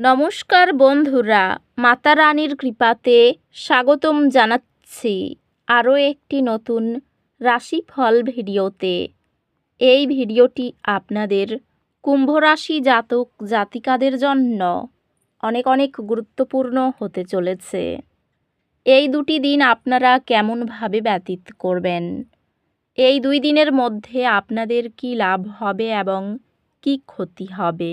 নমস্কার বন্ধুরা, মাতা রানীর কৃপাতে স্বাগতম জানাচ্ছি আরও একটি নতুন রাশিফল ভিডিওতে। এই ভিডিওটি আপনাদের কুম্ভ রাশি জাতক জাতিকাদের জন্য অনেক অনেক গুরুত্বপূর্ণ হতে চলেছে। এই দুটি দিন আপনারা কেমনভাবে ব্যতীত করবেন? এই দুই দিনের মধ্যে আপনাদের কি লাভ হবে এবং কি ক্ষতি হবে?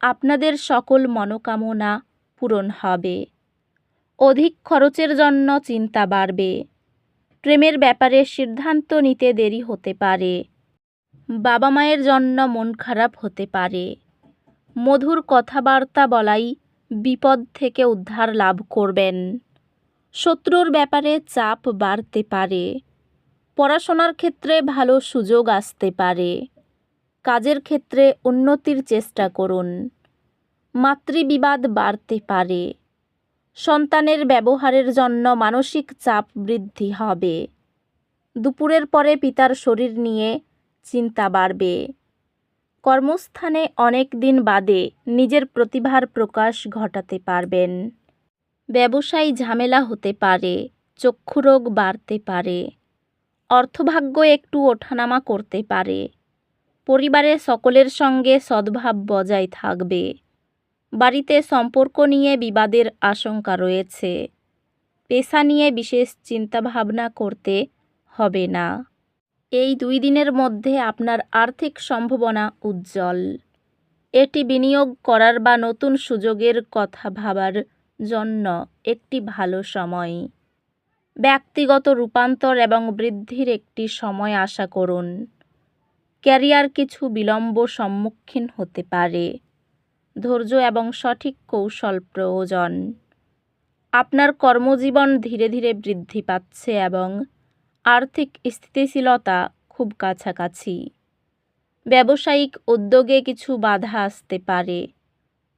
আপনাদের সকল মনোকামনা পূরণ হবে। অধিক খরচের জন্য চিন্তা বাড়বে। প্রেমের ব্যাপারে সিদ্ধান্ত নিতে দেরি হতে পারে। বাবা মায়ের জন্য মন খারাপ হতে পারে। মধুর কথাবার্তা বলাই বিপদ থেকে উদ্ধার লাভ করবেন। শত্রুর ব্যাপারে চাপ বাড়তে পারে। পড়াশোনার ক্ষেত্রে ভালো সুযোগ আসতে পারে। কাজের ক্ষেত্রে উন্নতির চেষ্টা করুন। মাতৃবিবাদ বাড়তে পারে। সন্তানের ব্যবহারের জন্য মানসিক চাপ বৃদ্ধি হবে। দুপুরের পরে পিতার শরীর নিয়ে চিন্তা বাড়বে। কর্মস্থানে অনেক দিন বাদে নিজের প্রতিভার প্রকাশ ঘটাতে পারবেন। ব্যবসায়ী ঝামেলা হতে পারে, চক্ষুরোগ বাড়তে পারে। অর্থভাগ্য একটু ওঠানামা করতে পারে। পরিবারের সকলের সঙ্গে সদ্ভাব বজায় থাকবে। বাড়িতে সম্পর্ক নিয়ে বিবাদের আশঙ্কা রয়েছে। পেশা নিয়ে বিশেষ চিন্তাভাবনা করতে হবে না। এই দুই দিনের মধ্যে আপনার আর্থিক সম্ভাবনা উজ্জ্বল। এটি বিনিয়োগ করার বা নতুন সুযোগের কথা ভাবার জন্য একটি ভালো সময়। ব্যক্তিগত রূপান্তর এবং বৃদ্ধির একটি সময় আশা করুন। ক্যারিয়ার কিছু বিলম্ব সম্মুখীন হতে পারে। ধৈর্য এবং সঠিক কৌশল প্রয়োজন। আপনার কর্মজীবন ধীরে ধীরে বৃদ্ধি পাচ্ছে এবং আর্থিক স্থিতিশীলতা খুব কাছাকাছি। ব্যবসায়িক উদ্যোগে কিছু বাধা আসতে পারে।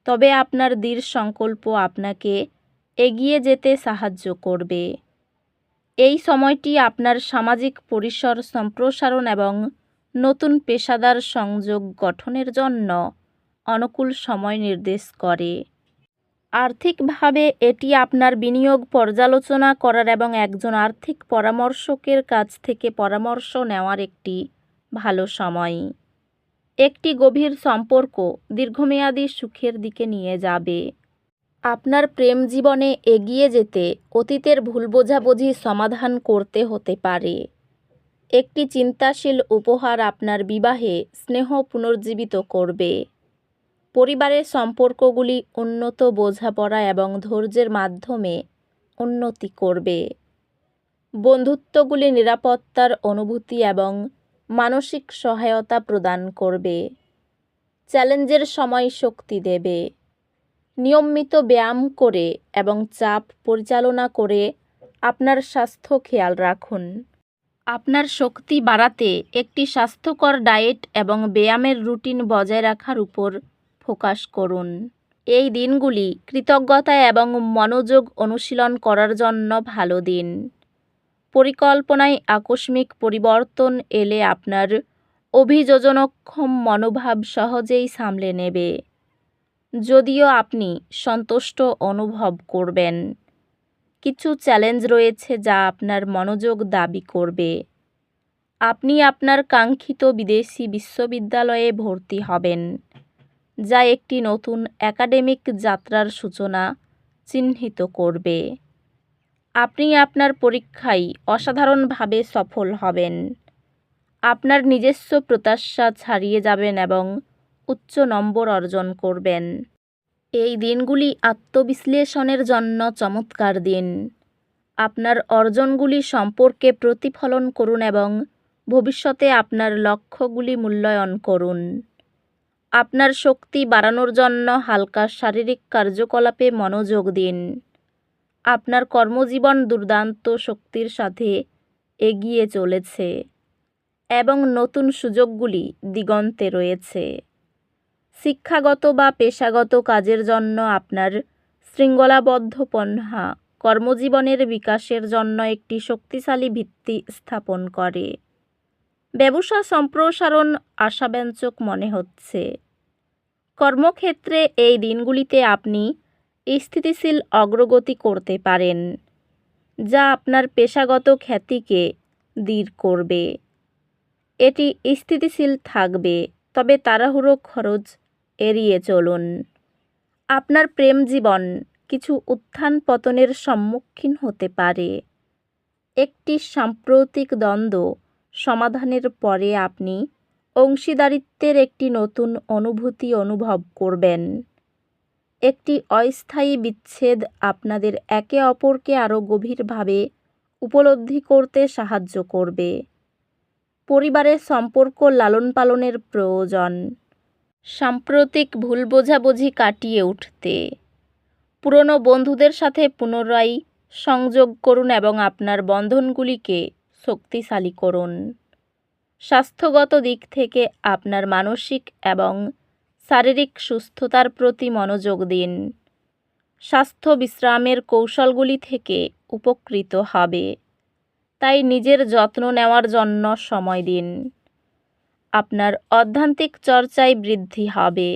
তবে আপনার দৃঢ় সংকল্প আপনাকে এগিয়ে যেতে সাহায্য করবে। এই সময়টি আপনার সামাজিক পরিসর সম্প্রসারণ এবং নতুন পেশাদার সংযোগ গঠনের জন্য অনুকূল সময় নির্দেশ করে। আর্থিকভাবে এটি আপনার বিনিয়োগ পর্যালোচনা করার এবং একজন আর্থিক পরামর্শকের কাছ থেকে পরামর্শ নেওয়ার একটি ভালো সময়। একটি গভীর সম্পর্ক দীর্ঘমেয়াদী সুখের দিকে নিয়ে যাবে। আপনার প্রেম জীবনে এগিয়ে যেতে অতীতের ভুল বোঝাবুঝি সমাধান করতে হতে পারে। একটি চিন্তাশীল উপহার আপনার বিবাহে স্নেহ পুনর্জীবিত করবে। পরিবারের সম্পর্কগুলি উন্নত বোঝাপড়া এবং ধৈর্যের মাধ্যমে উন্নতি করবে। বন্ধুত্বগুলি নিরাপত্তার অনুভূতি এবং মানসিক সহায়তা প্রদান করবে। চ্যালেঞ্জের সময় শক্তি দেবে। নিয়মিত ব্যায়াম করে এবং চাপ পরিচালনা করে আপনার স্বাস্থ্য খেয়াল রাখুন। আপনার শক্তি বাড়াতে একটি স্বাস্থ্যকর ডায়েট এবং ব্যায়ামের রুটিন বজায় রাখার উপর ফোকাস করুন। এই দিনগুলি কৃতজ্ঞতা এবং মনোযোগ অনুশীলন করার জন্য ভালো দিন। পরিকল্পনায় আকস্মিক পরিবর্তন এলে আপনার অভিযোজনক্ষম মনোভাব সহজেই সামলে নেবে। যদিও আপনি সন্তুষ্ট অনুভব করবেন। কিছু চ্যালেঞ্জ রয়েছে যা আপনার মনোযোগ দাবি করবে। আপনি আপনার কাঙ্ক্ষিত বিদেশি বিশ্ববিদ্যালয়ে ভর্তি হবেন, যা একটি নতুন একাডেমিক যাত্রার সূচনা চিহ্নিত করবে। আপনি আপনার পরীক্ষায় অসাধারণভাবে সফল হবেন। আপনার নিজস্ব প্রত্যাশা ছাড়িয়ে যাবেন এবং উচ্চ নম্বর অর্জন করবেন। এই দিনগুলি আত্মবিশ্লেষণের জন্য চমৎকার দিন। আপনার অর্জনগুলি সম্পর্কে প্রতিফলন করুন এবং ভবিষ্যতে আপনার লক্ষ্যগুলি মূল্যায়ন করুন। আপনার শক্তি বাড়ানোর জন্য হালকা শারীরিক কার্যকলাপে মনোযোগ দিন। আপনার কর্মজীবন দুর্দান্ত শক্তির সাথে এগিয়ে চলেছে এবং নতুন সুযোগগুলি দিগন্তে রয়েছে। শিক্ষাগত বা পেশাগত কাজের জন্য আপনার শৃঙ্খলাবদ্ধ পন্হা কর্মজীবনের বিকাশের জন্য একটি শক্তিশালী ভিত্তি স্থাপন করে। ব্যবসা সম্প্রসারণ আশাব্যঞ্জক মনে হচ্ছে। কর্মক্ষেত্রে এই দিনগুলিতে আপনি স্থিতিশীল অগ্রগতি করতে পারেন, যা আপনার পেশাগত খ্যাতিকে দৃঢ় করবে। এটি স্থিতিশীল থাকবে, তবে তাড়াহুড়ো খরচ এড়িয়ে চলুন। আপনার প্রেম জীবন কিছু উত্থান পতনের সম্মুখীন হতে পারে। একটি সাম্প্রতিক দ্বন্দ্ব সমাধানের পরে আপনি অংশীদারিত্বের একটি নতুন অনুভূতি অনুভব করবেন। একটি অস্থায়ী বিচ্ছেদ আপনাদের একে অপরকে আরও গভীরভাবে উপলব্ধি করতে সাহায্য করবে। পরিবারের সম্পর্ক লালন পালনের প্রয়োজন। সাম্প্রতিক ভুল বোঝাবুঝি কাটিয়ে উঠতে। পুরনো বন্ধুদের সাথে পুনরায় সংযোগ করুন এবং আপনার বন্ধনগুলিকে শক্তিশালী করুন। স্বাস্থ্যগত দিক থেকে আপনার মানসিক এবং শারীরিক সুস্থতার প্রতি মনোযোগ দিন। স্বাস্থ্য বিশ্রামের কৌশলগুলি থেকে উপকৃত হবে। তাই নিজের যত্ন নেওয়ার জন্য সময় দিন। আপনার অধ্যান্তিক চর্চায় বৃদ্ধি হবে,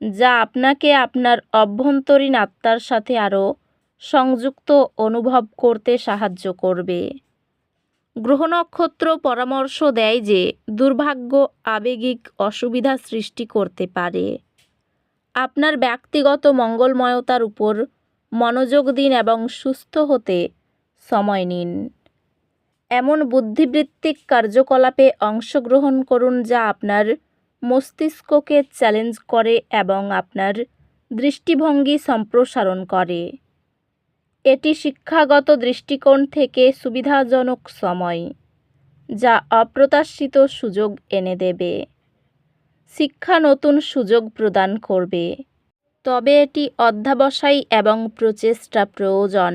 যা আপনাকে আপনার অভ্যন্তরীণ আত্মার সাথে আরও সংযুক্ত অনুভব করতে সাহায্য করবে। গ্রহ নক্ষত্র পরামর্শ দেয় যে দুর্ভাগ্য, আবেগিক অসুবিধা সৃষ্টি করতে পারে। আপনার ব্যক্তিগত মঙ্গলময়তার উপর মনোযোগ দিন এবং সুস্থ হতে সময় নিন। এমন বুদ্ধিবৃত্তিক কার্যকলাপে অংশগ্রহণ করুন যা আপনার মস্তিষ্ককে চ্যালেঞ্জ করে এবং আপনার দৃষ্টিভঙ্গি সম্প্রসারণ করে। এটি শিক্ষাগত দৃষ্টিকোণ থেকে সুবিধাজনক সময়, যা অপ্রত্যাশিত সুযোগ এনে দেবে। শিক্ষা নতুন সুযোগ প্রদান করবে। তবে এটি অধ্যাবসায় এবং প্রচেষ্টা প্রয়োজন।